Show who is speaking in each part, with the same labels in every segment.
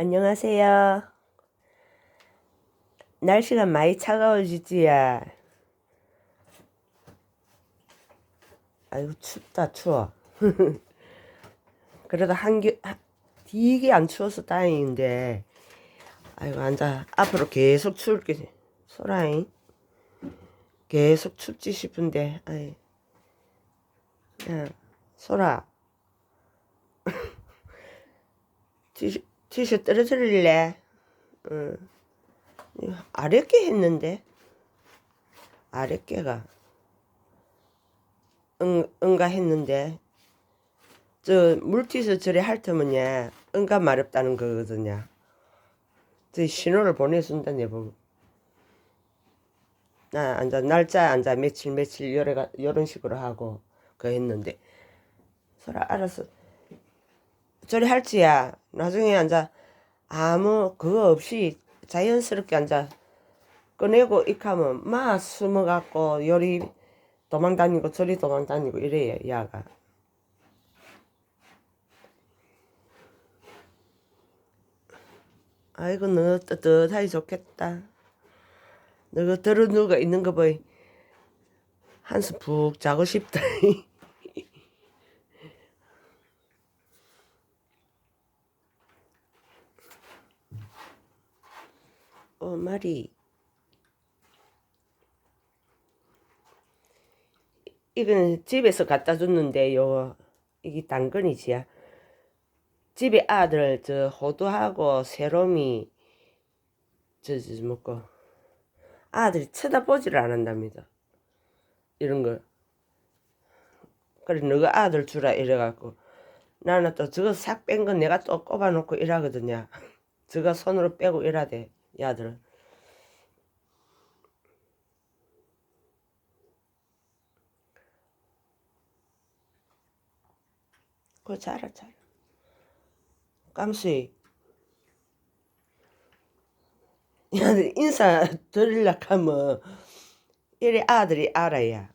Speaker 1: 안녕하세요. 날씨가 많이 차가워지지야. 아이고 춥다 추워. 그래도 한겨 하- 되게 안 추워서 다행인데. 아이고 앉아 앞으로 계속 추울 게 소라잉. 계속 춥지 싶은데 아이. 야 소라. 티슈 떨어뜨릴래? 응. 아랫게 했는데 아랫게가 응, 응가 했는데 저 물티슈 저리 할 테면야 응가 마렵다는 거거든요. 저 신호를 보내준다 내보고 나 앉아 날짜 앉아 며칠 며칠 요래가 요런 식으로 하고 그 했는데 소라 알았 어 저리 할지야. 나중에 앉아 아무 그거 없이 자연스럽게 앉아 꺼내고 익하면 막 숨어갖고 요리 도망다니고 저리 도망다니고 이래요 야가. 아이고 너 뜨뜻하니 좋겠다. 너가 들어 누가 있는 거 보이 한숨 푹 자고 싶다 어 말이 이건 집에서 갖다 줬는데 요. 이게 당근이지야 집에 아들 저 호두하고 새롬이 저 저 먹고 아들이 쳐다보지를 않는답니다. 이런 거 그래 너가 아들 주라 이래갖고 나는 또 저거 싹뺀건 내가 또 꼽아놓고 일하거든요. 저거 손으로 빼고 일하대 이 아들은 그거 잘하 잘하 깜수이. 야 인사 드리려 하면 이래 아들이 알아야.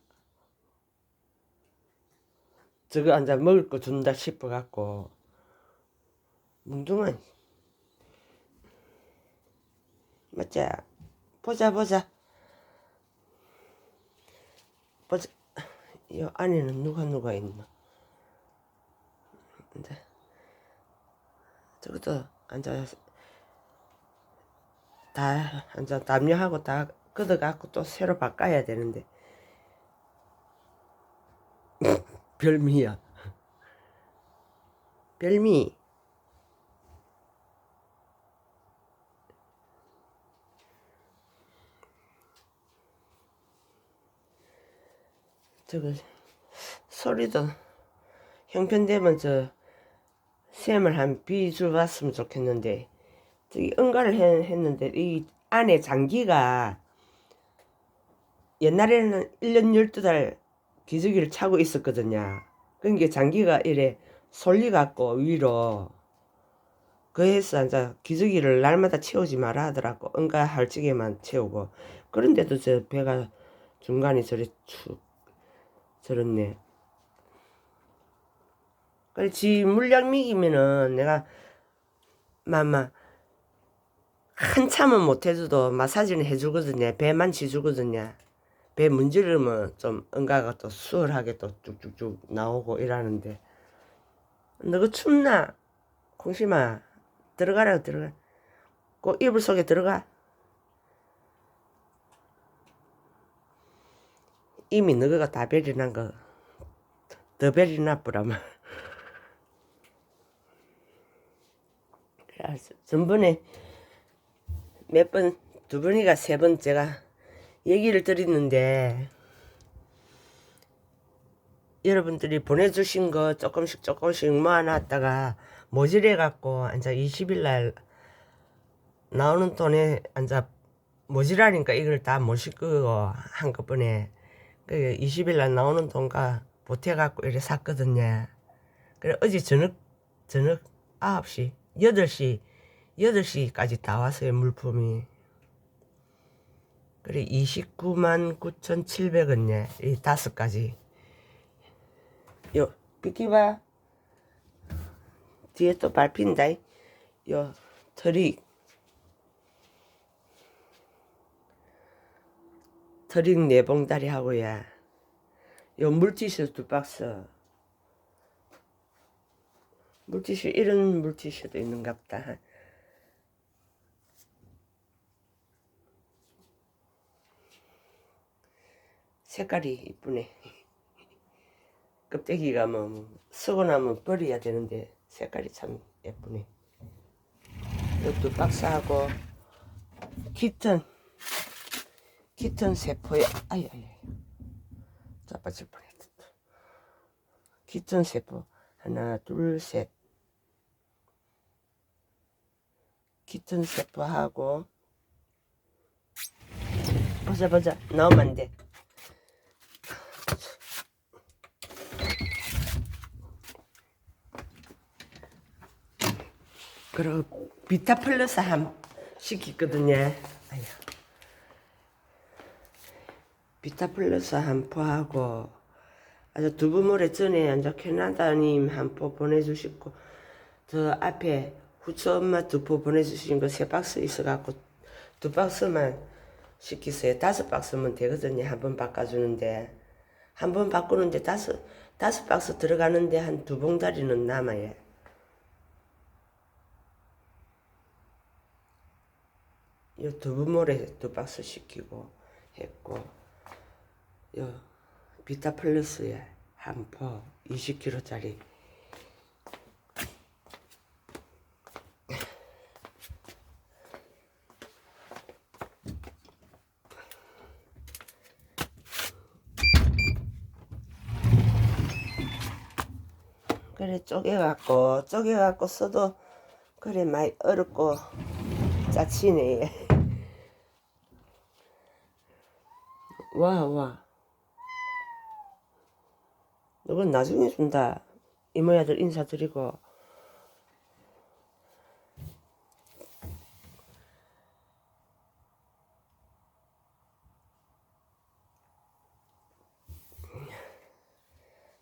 Speaker 1: 저거 앉아 먹을 거 준다 싶어 갖고 뭉둥한 맞자 보자 보자. 보자. 이 안에는 누가 누가 있나? 이제 저것도 앉아 다 앉아 담요하고 다 걷어갖고 또 새로 바꿔야 되는데. 별미야. 별미 저거 소리도 형편되면 저 샘을 한 비주 봤으면 좋겠는데 저기 응가를 해- 했는데 이 안에 장기가 옛날에는 1년 12달 기저귀를 차고 있었거든요. 그러니까 장기가 이래 솔리갖고 위로 그래서 이제 기저귀를 날마다 채우지 마라 하더라고. 응가 할 적에만 채우고. 그런데도 저 배가 중간에 저리 축 저렇네. 그래 지 물량 미기면은 내가 마마 한참은 못 해줘도 마사지는 해주거든요. 배만 지주거든요. 배 문지르면 좀 응가가 또 수월하게 또 쭉쭉쭉 나오고 이러는데 너가 춥나? 공심아 들어가라 들어가. 꼭 이불 속에 들어가. 이미 너가 다 별이 난 거. 더 별이 나쁘라마. 그래서 전번에 몇 번, 두 번이가 세 번 제가 얘기를 드렸는데 여러분들이 보내주신 거 조금씩 조금씩 모아놨다가 모질해갖고 이제 20일 날 나오는 돈에 이제 모질하니까 이걸 다 모실 거고 한꺼번에 그 20일 날 나오는 돈과 보태갖고 이래 샀거든요. 그래 어제 저녁 저녁 9시 8시 8시까지 다 왔어요 물품이. 그래 29만 9,700원네 이 다섯 가지. 요 비키봐 뒤에 또 밟힌다. 요 트릭 트릭 네 봉다리 하고야. 요 물티슈 두 박스. 물티슈 이런 물티슈도 있는갑다. 색깔이 이쁘네. 껍데기가 뭐 쓰고 나면 버려야 되는데 색깔이 참 예쁘네. 이것도 박스하고 키튼 키튼 세포에 아이 아이 자빠질 뻔했다. 키튼 세포. 하나 둘셋. 키튼 세포하고 보자 보자. 넣으면 안 돼. 그리고 비타 플러스 함 시켰거든요. 아휴. 비타 플러스 한 포하고 아주 두부모래 전에 앉아 캐나다님 한 포 보내주시고 저 앞에 후처 엄마 두 포 보내주신 거 세 박스 있어갖고 두 박스만 시키세요. 다섯 박스면 되거든요. 한 번 바꿔주는데 한 번 바꾸는데 다섯 다섯 박스 들어가는데 한 두 봉다리는 남아요. 요 두부모래 두 박스 시키고 했고 요 비타 플러스에 한포 20kg짜리. 그래 쪼개갖고 쪼개갖고 써도 그래 많이 어렵고 짜치네. 와, 와. 이건 나중에 준다. 이모야들 인사드리고.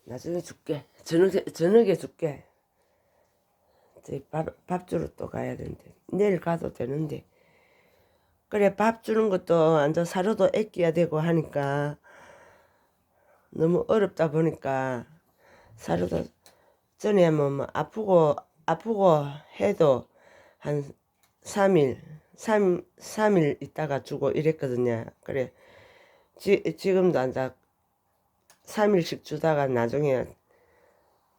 Speaker 1: 나중에 줄게. 저녁에, 저녁에 줄게. 밥, 밥 주러 또 가야 되는데. 내일 가도 되는데. 그래 밥 주는 것도 앉아 사료도 아껴야 되고 하니까 너무 어렵다 보니까 사료도 전에 뭐, 뭐 아프고 아프고 해도 한 3일 3, 삼일 있다가 주고 이랬거든요. 그래 지, 지금도 앉아 3일씩 주다가 나중에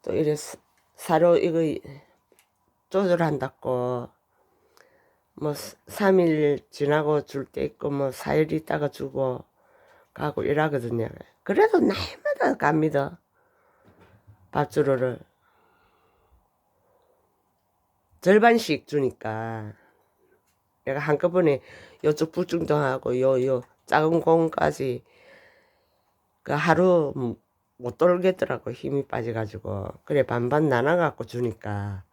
Speaker 1: 또 이래 사- 사료 이거 조절한다고 뭐 3일 지나고 줄 때 있고 뭐 4일 있다가 주고 가고 이러거든요. 그래도 날마다 갑니다. 밥주로를 절반씩 주니까. 내가 한꺼번에 요쪽 불중동하고 요 요 작은 공까지 그 하루 못 돌겠더라고 힘이 빠져가지고. 그래 반반 나눠갖고 주니까.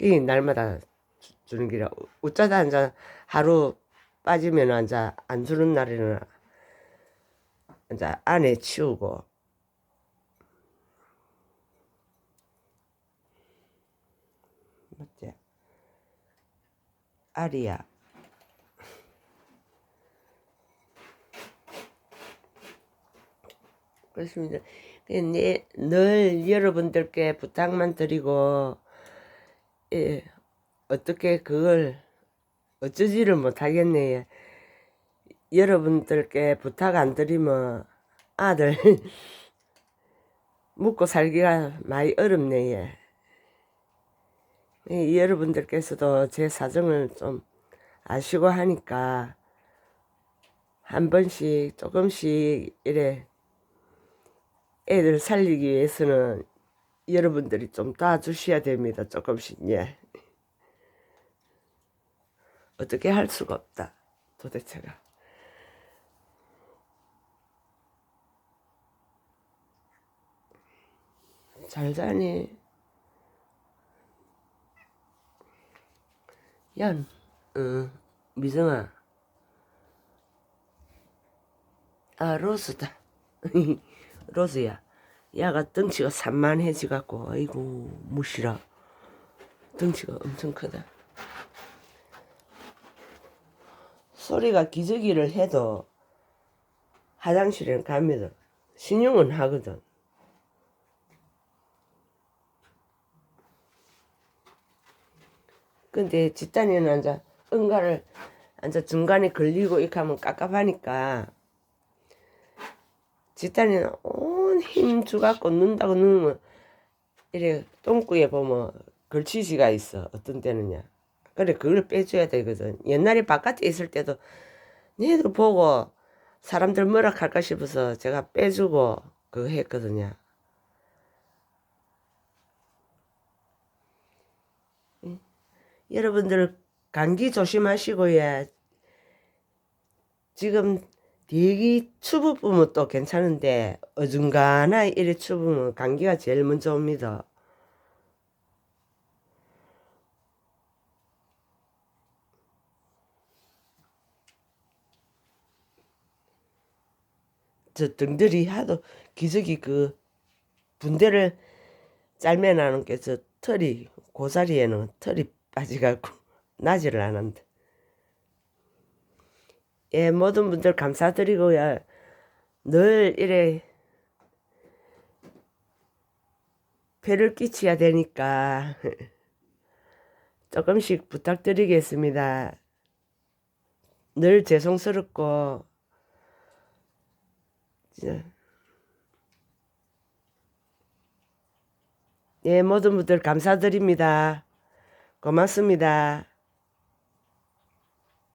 Speaker 1: 이 날마다 주- 주는 기라 어쩌다 앉아 하루 빠지면 앉아 안 주는 날에는 앉아 안에 치우고 맞지 알이야 그렇습니다. 네, 늘 여러분들께 부탁만 드리고 예, 어떻게 그걸 어쩌지를 못하겠네요. 여러분들께 부탁 안 드리면 아들 먹고 살기가 많이 어렵네 요. 예, 여러분들께서도 제 사정을 좀 아시고 하니까 한 번씩 조금씩 이래 애들 살리기 위해서는 여러분들이 좀 도와주셔야 됩니다. 조금씩 예. 어떻게 할 수가 없다. 도대체가. 잘 자니. 연, 응, 미성아. 아, 로스다. 로스야. 야가 덩치가 산만해지갖고, 아이고, 무시라. 덩치가 엄청 크다. 소리가 기저귀를 해도 화장실에는 갑니다. 신용은 하거든. 근데 집단이는 앉아 응가를 앉아 중간에 걸리고 이렇게 하면 깝깝하니까 집단이는 온 힘 주갖고 넣는다고 넣으면 이래 똥구에 보면 걸치지가 있어. 어떤 때는야 그래 그걸 빼줘야 되거든. 옛날에 바깥에 있을 때도 얘들 보고 사람들 뭐라 할까 싶어서 제가 빼주고 그거 했거든요 여러분들 감기 조심하시고요. 지금 되게 추부부면 또 괜찮은데 어중간하 이래 추부면 감기가 제일 먼저 옵니다. 저 등들이 하도 기저귀 그 분대를 짤매나는 게 저 털이 고사리에는 털이 빠지갖고 나지를 않는데 예 모든 분들 감사드리고요 늘 이래 배를 끼쳐야 되니까 조금씩 부탁드리겠습니다 늘 죄송스럽고. 예, 모든 분들 감사드립니다. 고맙습니다.